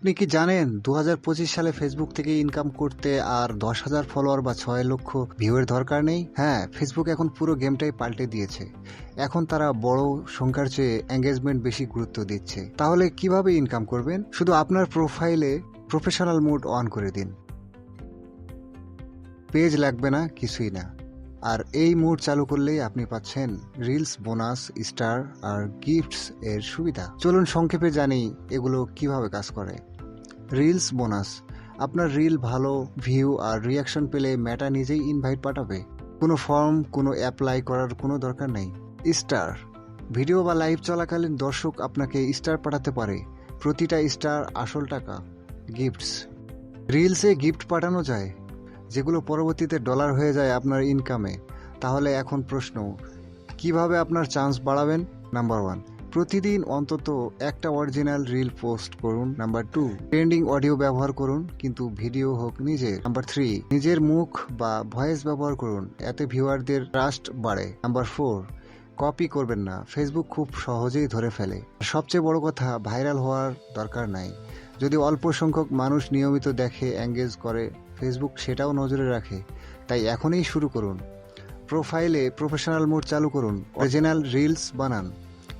আপনি কি জানেন দু হাজার পঁচিশ সালে ফেসবুক থেকে ইনকাম করতে আর দশ হাজার ফলোয়ার বা ছয় লক্ষ ভিউয়ের দরকার নেই? হ্যাঁ ফেসবুক এখন পুরো গেমটাই পাল্টে দিয়েছে। এখন তারা বড় সংখ্যার চেয়ে এঙ্গেজমেন্ট বেশি গুরুত্ব দিচ্ছে। তাহলে কীভাবে ইনকাম করবেন? শুধু আপনার প্রোফাইলে প্রফেশনাল মোড অন করে দিন। পেজ লাগবে না, কিছুই না। আর এই মোড চালু করলেই আপনি পাচ্ছেন রিলস বোনাস স্টার আর গিফটস এর সুবিধা। চলুন সংক্ষেপে জানি এগুলো কীভাবে কাজ করে। Reels bonus. আপনার রিল ভালো, ভিউ আর রিয়াকশন পেলে মেটা নিজেই ইনভাইট পাঠাবে। কোনো ফর্ম কোনো অ্যাপ্লাই করার কোনো দরকার নেই। স্টার ভিডিও বা লাইভ চলাকালীন দর্শক আপনাকে স্টার পাঠাতে পারে। প্রতিটা স্টার আসল টাকা। গিফটস রিলসে গিফট পাঠানো যায়। যেগুলো পরবর্তীতে ডলার হয়ে যায় আপনার ইনকামে তাহলে এখন প্রশ্ন, কীভাবে আপনার চান্স বাড়াবেন? নাম্বার ওয়ান প্রতিদিন অন্তত একটা অরিজিনাল রিল পোস্ট করুন নাম্বার টু ট্রেন্ডিং অডিও ব্যবহার করুন, কিন্তু ভিডিও হোক নিজের নাম্বার থ্রি নিজের মুখ বা ভয়েস ব্যবহার করুন, এতে ভিউয়ারদের ট্রাস্ট বাড়ে নাম্বার ফোর কপি করবেন না ফেসবুক খুব সহজেই ধরে ফেলে। সবচেয়ে বড় কথা ভাইরাল হওয়ার দরকার নাই। যদি অল্প সংখ্যক মানুষ নিয়মিত দেখে এঙ্গেজ করে ফেসবুক সেটাও নজরে রাখে, তাই এখনই শুরু করুন। প্রোফাইলে প্রফেশনাল মোড চালু করুন অরিজিনাল রিলস বানান।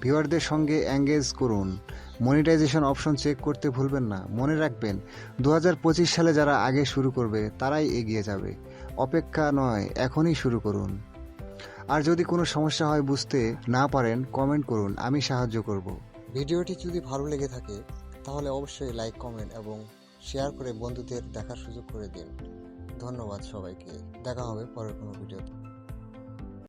ভিউয়ারদের সঙ্গে এঙ্গেজ করুন। মনিটাইজেশন অপশন চেক করতে ভুলবেন না। মনে রাখবেন দু হাজার পঁচিশ সালে যারা আগে শুরু করবে, তারাই এগিয়ে যাবে। অপেক্ষা নয়, এখনই শুরু করুন। আর যদি কোনো সমস্যা হয় বুঝতে না পারেন কমেন্ট করুন, আমি সাহায্য করব। ভিডিওটি যদি ভালো লেগে থাকে, তাহলে অবশ্যই লাইক কমেন্ট এবং শেয়ার করে বন্ধুদের দেখার সুযোগ করে দিন। ধন্যবাদ সবাইকে। দেখা হবে পরের কোনো ভিডিওতে।